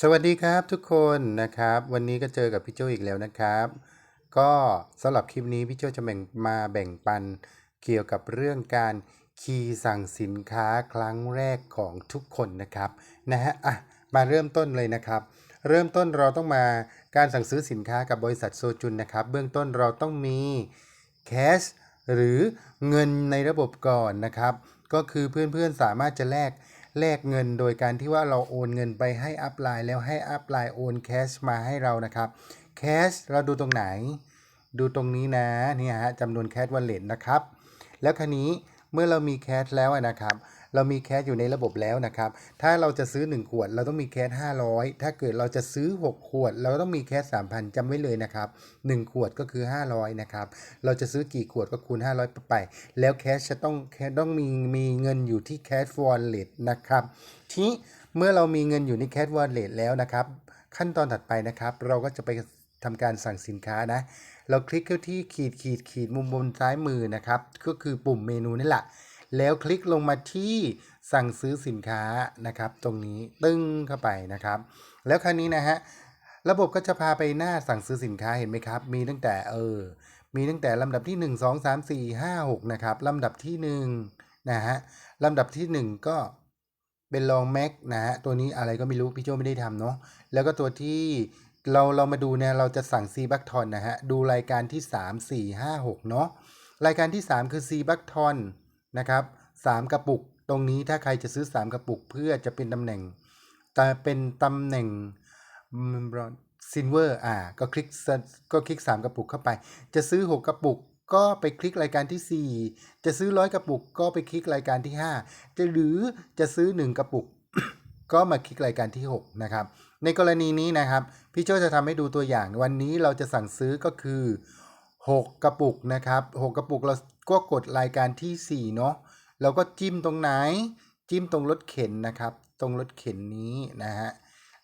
สวัสดีครับทุกคนนะครับ วันนี้ก็เจอกับพี่โจอีกแล้วนะครับ ก็สำหรับคลิปนี้พี่โจจะแบ่งมาแบ่งปันเกี่ยวกับเรื่องการคีย์สั่งสินค้าครั้งแรกของทุกคนนะครับนะฮะอะมาเริ่มต้นเลยนะครับ เริ่มต้นเราต้องมาการสั่งซื้อสินค้ากับบริษัทโซจุนนะครับ เบื้องต้นเราต้องมีแคชหรือเงินในระบบก่อนนะครับ ก็คือเพื่อนๆสามารถจะแลก แลกเงินโดยการที่ว่าเราโอนเงินไปให้อัพไลน์แล้วให้อัพไลน์โอนแคชมาให้เรานะครับแคชเราดูตรงไหน ดูตรงนี้นะนี่ฮะจำนวนแคชวันเลนนะครับ แล้วคันนี้ เมื่อเรามีแคชแล้วนะครับ เรามีแคชอยู่ในระบบแล้วนะครับ ถ้าเราจะซื้อ 1 ขวด เราต้องมีแคช500 ถ้าเกิดเราจะซื้อ 6 ขวด เราต้องมีแคช3,000จำไว้เลยนะครับ 1 ขวดก็คือ 500 นะครับ เราจะซื้อกี่ขวดก็คูณ 500 ไป แล้วแคชจะต้องแคชต้องมีมีเงินอยู่ที่แคชวอลเล็ตนะครับทีเมื่อเรามีเงินอยู่ในแคชวอลเล็ตแล้วนะครับ ขั้นตอนถัดไปนะครับ เราก็จะไปทำการสั่งสินค้านะ เราคลิกเข้าที่ขีดขีดขีดมุมบนซ้ายมือนะครับ ก็คือปุ่มเมนูนี่แหละ แล้วคลิกลงมาที่สั่งซื้อสินค้านะครับ ตรงนี้ตึ้งเข้าไปนะครับ แล้วคราวนี้นะฮะระบบก็จะพาไปหน้าสั่งซื้อสินค้าเห็นไหมครับ มีตั้งแต่เออ มีตั้งแต่ลำดับที่ 1 2 3 4 5 6 นะครับ ลำดับที่ 1 นะฮะ ลำดับที่ 1 ก็เป็นลองแม็กนะฮะ ตัวนี้อะไรก็ไม่รู้ พี่โจไม่ได้ทำเนาะ แล้วก็ตัวที่ เราเรามาดูเนี่ยเราจะสั่งซีบัคทอนนะฮะ ดูรายการที่ 3 4 5 6 เนาะรายการที่ 3 คือซีบัคทอนนะครับ3กระปุกตรงนี้ถ้าใครจะซื้อ 3 กระปุกเพื่อจะเป็นตำแหน่ง แต่เป็นตำแหน่งซินเวอร์อ่าก็คลิกก็คลิก 3 กระปุกเข้าไป จะซื้อ 6 กระปุกก็ไปคลิกรายการที่ 4 จะซื้อร้อยกระปุก ก็ไปคลิกรายการที่ 5 จะหรือจะซื้อ 1 กระปุก ก็มาคลิกรายการที่ 6 นะครับ ในกรณีนี้นะครับ พี่โจจะทำให้ดูตัวอย่างวันนี้เราจะสั่งซื้อก็คือ 6 กระปุกนะครับ6กระปุกเราก็กดรายการที่ 4 เนาะเราก็จิ้มตรงไหน จิ้มตรงรถเข็นนะครับ ตรงรถเข็นนี้นะฮะ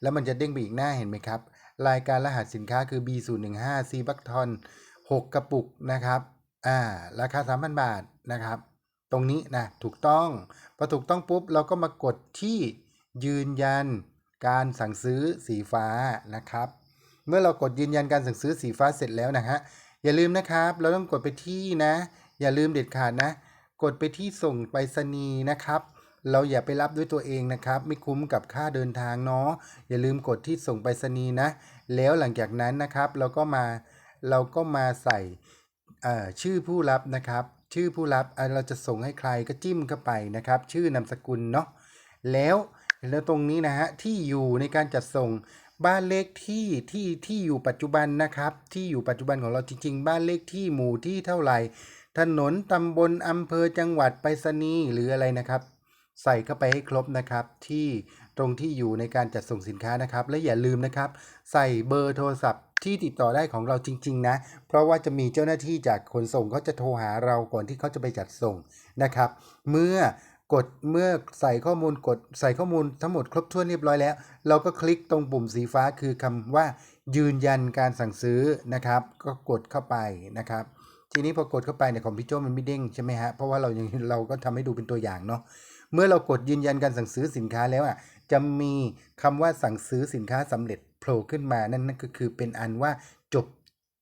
แล้วมันจะเด้งไปอีกหน้าเห็นไหมครับ รายการรหัสสินค้าคือ B015 C บัคทอน6กระปุกนะครับอ่าราคา 3,000 บาทนะครับ ตรงนี้นะถูกต้องพอถูกต้องปุ๊บเราก็มากดที่ยืนยัน การสั่งซื้อสีฟ้านะครับ เมื่อเรากดยืนยันการสั่งซื้อสีฟ้าเสร็จแล้วนะฮะอย่าลืมนะครับ เราต้องกดไปที่นะ อย่าลืมเด็ดขาดนะ กดไปที่ส่งไปรษณีย์นะครับเราอย่าไปรับด้วยตัวเองนะครับ ไม่คุ้มกับค่าเดินทางเนาะอย่าลืมกดที่ส่งไปรษณีย์นะ แล้วหลังจากนั้นนะครับ เราก็มาเราก็มาใส่ชื่อผู้รับนะครับ ชื่อผู้รับเราจะส่งให้ใครก็จิ้มเข้าไปนะครับ ชื่อนามสกุลเนาะแล้ว แล้วตรงนี้นะฮะที่อยู่ในการจัดส่งบ้านเลขที่ที่ที่อยู่ปัจจุบันนะครับ ที่อยู่ปัจจุบันของเราจริง ๆ บ้านเลขที่หมู่ที่เท่าไหร่ ถนนตำบลอำเภอจังหวัดไปรษณีย์หรืออะไรนะครับ ใส่เข้าไปให้ครบนะครับ ที่ตรงที่อยู่ในการจัดส่งสินค้านะครับ และอย่าลืมนะครับ ใส่เบอร์โทรศัพท์ที่ติดต่อได้ของเราจริง ๆ นะ เพราะว่าจะมีเจ้าหน้าที่จากขนส่งเขาจะโทรหาเราก่อนที่เขาจะไปจัดส่งนะครับ เมื่อ กดเมื่อใส่ข้อมูลกดใส่ข้อมูลทั้งหมดครบถ้วนเรียบร้อยแล้ว เราก็คลิกตรงปุ่มสีฟ้าคือคำว่า ยืนยันการสั่งซื้อนะครับ ก็กดเข้าไปนะครับ ทีนี้พอกดเข้าไปเนี่ยของพี่โจมันไม่เด้งใช่ไหมฮะเพราะว่าเรายังเราก็ทำให้ดูเป็นตัวอย่างเนาะเมื่อเรากดยืนยันการสั่งซื้อสินค้าแล้วอะจะมีคำว่าสั่งซื้อสินค้าสำเร็จโผล่ขึ้นมานั่นนั่นก็คือเป็นอันว่าจบ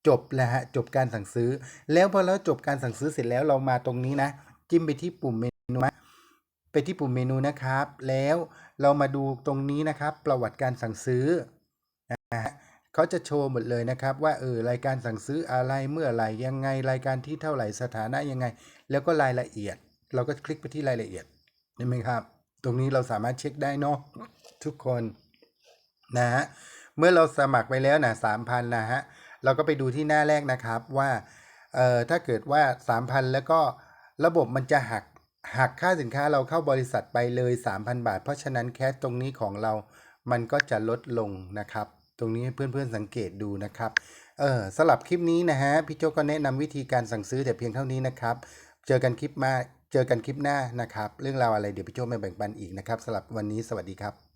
จบแล้วฮะจบการสั่งซื้อ แล้วพอเราจบการสั่งซื้อเสร็จแล้วเรามาตรงนี้นะ จิ้มไปที่ปุ่มเมนู ไปที่ปุ่มเมนูนะครับ แล้วเรามาดูตรงนี้นะครับ ประวัติการสั่งซื้อนะฮะเขาจะโชว์หมดเลยนะครับ ว่าเออรายการสั่งซื้ออะไรเมื่อไหร่ยังไงรายการที่เท่าไหร่สถานะยังไง แล้วก็รายละเอียด เราก็คลิกไปที่รายละเอียดเห็นไหมครับ ตรงนี้เราสามารถเช็คได้เนาะทุกคนนะฮะเมื่อเราสมัครไปแล้วนะสามพันนะฮะเราก็ไปดูที่หน้าแรกนะครับว่าเอ่อถ้าเกิดว่า 3,000 แล้วก็ระบบมันจะหัก หักค่าสินค้าเราเข้าบริษัทไปเลย 3,000 บาท เพราะฉะนั้นแคสตรงนี้ของเรา มันก็จะลดลงนะครับ ตรงนี้ให้เพื่อนๆสังเกตดูนะครับ เออสลับคลิปนี้นะฮะ พี่โจก็แนะนำวิธีการสั่งซื้อแต่เพียงเท่านี้นะครับ เจอกันคลิปมา เจอกันคลิปหน้านะครับ เรื่องราวอะไรเดี๋ยวพี่โจมาแบ่งปันอีกนะครับสลับวันนี้สวัสดีครับ